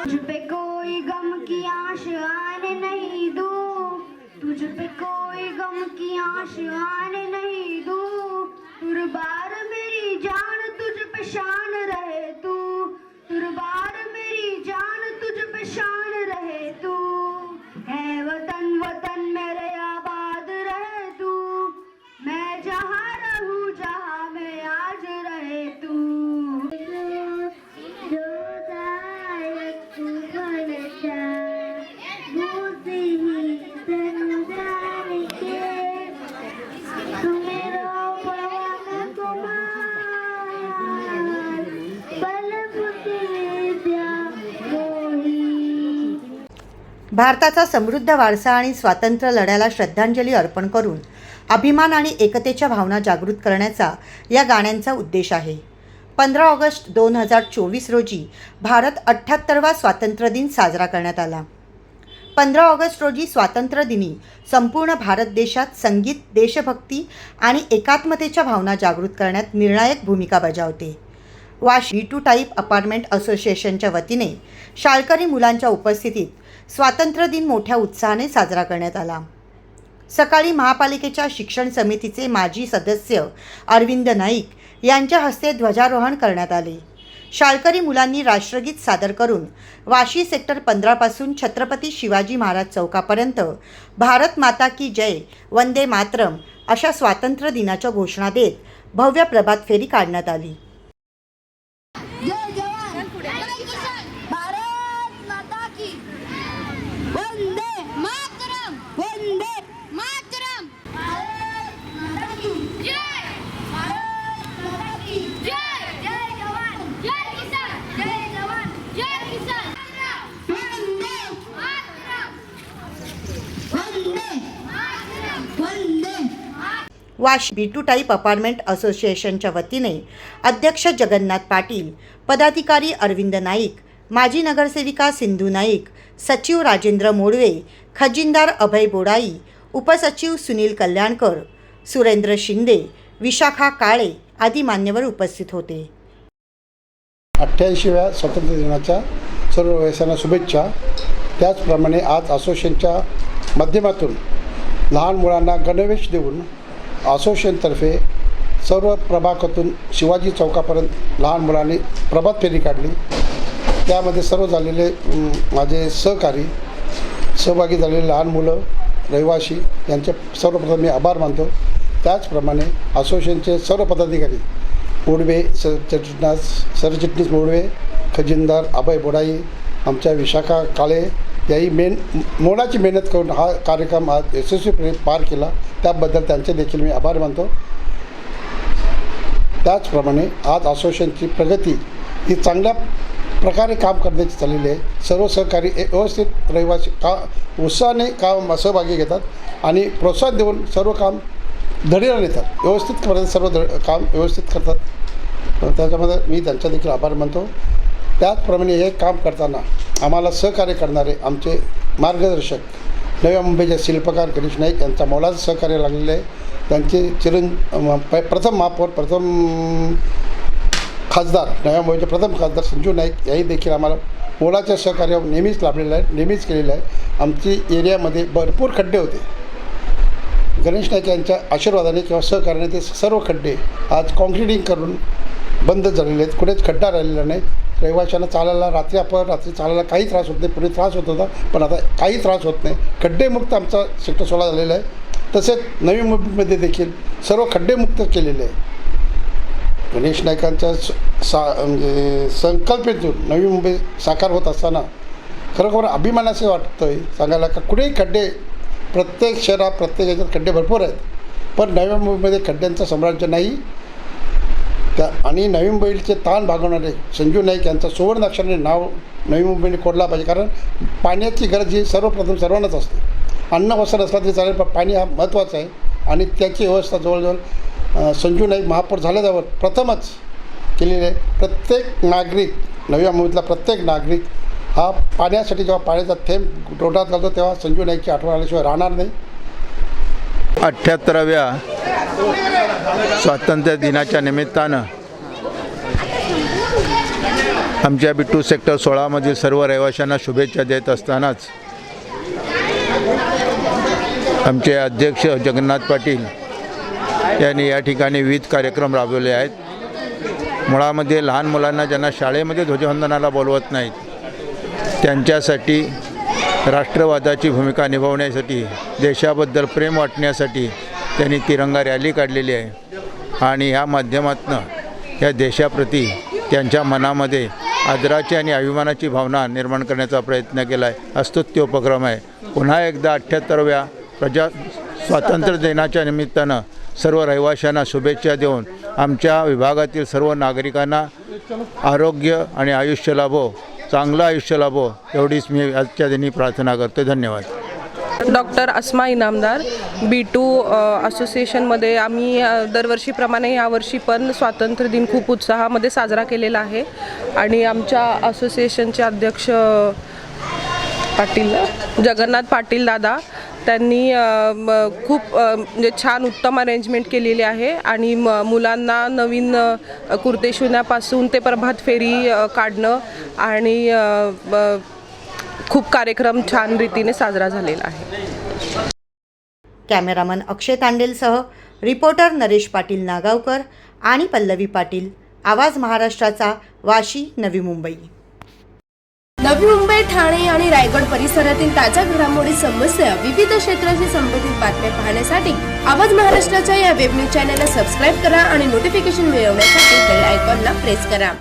तुझ पे कोई गम की आश आने नहीं दू। तुझ पे कोई गम की आश आने नहीं दूं। तुरबार मेरी जान भारताचा समृद्ध वारसा आणि स्वातंत्र्य लढ्याला श्रद्धांजली अर्पण करून अभिमान आणि एकतेच्या भावना जागृत करण्याचा या गाण्यांचा उद्देश आहे. पंधरा ऑगस्ट दोन हजार चोवीस रोजी भारत अठ्ठ्याहत्तरवा स्वातंत्र्य दिन साजरा करण्यात आला. पंधरा ऑगस्ट रोजी स्वातंत्र्यदिनी संपूर्ण भारत देशात संगीत देशभक्ती आणि एकात्मतेच्या भावना जागृत करण्यात निर्णायक भूमिका बजावते. वाशी टू टाईप अपार्टमेंट असोसिएशनच्या वतीने शाळकरी मुलांच्या उपस्थितीत स्वातंत्र्य दिन मोठ्या उत्साहाने साजरा करण्यात आला. सकाळी महापालिकेच्या शिक्षण समितीचे माजी सदस्य अरविंद नाईक यांच्या हस्ते ध्वजारोहण करण्यात आले. शाळकरी मुलांनी राष्ट्रगीत सादर करून वाशी सेक्टर पंधरापासून छत्रपती शिवाजी महाराज चौकापर्यंत भारत माता की जय वंदे मातरम अशा स्वातंत्र्य दिनाच्या घोषणा देत भव्य प्रभात फेरी काढण्यात आली जय जवान भारत माता की वंदे मातरम वंदे मातरम भारत माता की जय भारत माता की जय जय जवान जय किसान जय जवान जय किसान वंदे मातरम वंदे मातरम वंदे वाश बी टू टाईप अपार्टमेंट असोसिएशनच्या वतीने अध्यक्ष जगन्नाथ पाटील पदाधिकारी अरविंद नाईक माजी नगरसेविका सिंधू नाईक सचिव राजेंद्र मोडवे खजिनदार अभय बोडाई उपसचिव सुनील कल्याणकर सुरेंद्र शिंदे विशाखा काळे आदी मान्यवर उपस्थित होते. अठ्ठ्याऐंशीव्या स्वातंत्र्य दिनाच्या सर्व व्यवसायांना शुभेच्छा. त्याचप्रमाणे आज असोसिएशनच्या माध्यमातून लहान मुलांना गणवेश देऊन असोसिएशनतर्फे सर्व प्रभागातून शिवाजी चौकापर्यंत लहान मुलांनी प्रभात फेरी काढली. त्यामध्ये सर्व झालेले माझे सहकारी सहभागी झालेले लहान मुलं रहिवासी यांचे सर्वप्रथम मी आभार मानतो. त्याचप्रमाणे असोसिएशनचे सर्व पदाधिकारी मोडवे सरचिटणीस सरचिटणीस मोडवे खजिनदार अभय बोडाई आमच्या विशाखा काळे याही मेन मोलाची मेहनत करून हा कार्यक्रम आज यशस्वीपणे पार केला. त्याबद्दल त्यांचे देखील मी आभार मानतो. त्याचप्रमाणे आज असोसिएशनची प्रगती ही चांगल्या प्रकारे काम करण्याची चाललेली आहे. सर्व सहकारी ए- व्यवस्थित रहिवासी का उत्साहाने काम सहभागी घेतात आणि प्रोत्साहन देऊन सर्व काम धडीला नेतात. व्यवस्थित करतात सर्व ध काम व्यवस्थित करतात. त्याच्यामध्ये मी त्यांचा देखील आभार मानतो. त्याचप्रमाणे हे काम करताना आम्हाला सहकार्य करणारे आमचे मार्गदर्शक नव्या मुंबईचे शिल्पकार गणेश नाईक यांचा मोलाचं सहकार्य लागलेलं आहे. त्यांचे चिरं प- प्रथम महापौर प्रथम खासदार नव्या मुंबईचे प्रथम खासदार संजू नाईक याही देखील आम्हाला मोलाच्या सहकार्य नेहमीच लाभलेलं आहे नेहमीच केलेलं आहे. आमची एरियामध्ये भरपूर खड्डे होते. गणेश नाईक यांच्या आशीर्वादाने किंवा सहकार्याने ते सर्व खड्डे आज कॉन्क्रिटिंग करून बंद झालेले आहेत. कुठेच खड्डा राहिलेला नाही. रहिवाशांना चालायला रात्री आपण रात्री चालायला काही त्रास होत नाही. पूर्वी त्रास होत होता पण आता काही त्रास होत नाही. खड्डेमुक्त आमचा सेक्टर सोळा झालेला आहे. तसेच नवी मुंबईमध्ये देखील सर्व खड्डेमुक्त केलेले आहे. गणेश नायकांच्या स- सा म्हणजे संकल्पेतून नवी मुंबई साकार होत असताना खरोखर अभिमानाचे वाटतं आहे सांगायला का कुठेही खड्डे प्रत्येक शहरात प्रत्येक याच्यात खड्डे भरपूर आहेत. पण नवी मुंबईमध्ये खड्ड्यांचं साम्राज्य नाही. त्या आणि नवी मुंबईचे ताण भागवणारे संजू नाईक यांचं सुवर्ण अक्षराने नाव नवी मुंबईने कोडला पाहिजे कारण पाण्याची गरज ही सर्वप्रथम सर्वांनाच असते. अन्न वस्त्र असला तरी चालेल पण पाणी हा महत्त्वाचं आहे. आणि त्याची व्यवस्था जवळजवळ संजू नाईक महापौर झाल्याजवळ प्रथमच केलेली आहे. प्रत्येक नागरिक नव्या मुंबईतला प्रत्येक नागरिक हा पाण्यासाठी जेव्हा पाण्याचा थेंब डोटात घालतो तेव्हा संजू नाईकची आठवण आल्याशिवाय राहणार नाही. अठ्ठ्याहत्तराव्या स्वातंत्र्य दिनाच्या निमित्तानं आमच्या बिट्टू सेक्टर सोळामधील सर्व रहिवाशांना शुभेच्छा देत असतानाच आमचे अध्यक्ष जगन्नाथ पाटील यांनी या ठिकाणी विविध कार्यक्रम राबवले आहेत. मुळामध्ये लहान मुलांना ज्यांना शाळेमध्ये ध्वजवंदनाला बोलवत नाहीत त्यांच्यासाठी राष्ट्रवादाची भूमिका निभावण्यासाठी देशाबद्दल प्रेम वाटण्यासाठी त्यांनी तिरंगा रॅली काढलेली आहे. आणि ह्या माध्यमातून या देशाप्रती त्यांच्या मनामध्ये आदराची आणि अभिमानाची भावना निर्माण करण्याचा प्रयत्न केला आहे. अस्तुत्य उपक्रम आहे. पुन्हा एकदा अठ्ठ्याहत्तरव्या प्रजा स्वातंत्र्य दिनाच्या निमित्तानं सर्व रहिवाशांना शुभेच्छा देऊन आमच्या विभागातील सर्व नागरिकांना आरोग्य आणि आयुष्य लाभो चांगलं आयुष्य लाभो एवढीच मी आजच्या दिनी प्रार्थना करतो धन्यवाद. Doctor Asma Inamdar B two असोसिएशनमध्ये आम्ही दरवर्षीप्रमाणे यावर्षी पण स्वातंत्र्य दिन खूप उत्साहामध्ये साजरा केलेला आहे. आणि आमच्या असोसिएशनचे अध्यक्ष पाटील जगन्नाथ पाटील दादा त्यांनी म, खूप म्हणजे छान उत्तम अरेंजमेंट केलेली आहे. आणि म मुलांना नवीन कुर्ते शिवण्यापासून ते प्रभात फेरी काढणं आणि ब- खूप कार्यक्रम छान रीतीने साजरा झालेला आहे. कॅमेरामन अक्षय तांडेलसह रिपोर्टर नरेश पाटील नागावकर आणि पल्लवी पाटील. आवाज महाराष्ट्राचा वाशी नवी मुंबई. नवी मुंबई ठाणे आणि रायगड परिसरातील ताज्या घडामोडी समस्या विविध क्षेत्राशी संबंधित बातम्या पाहण्यासाठी आवाज महाराष्ट्राच्या या वेब न्यूज चॅनलला सबस्क्राईब करा आणि नोटिफिकेशन मिळवण्यासाठी बेल आयकॉनला प्रेस करा.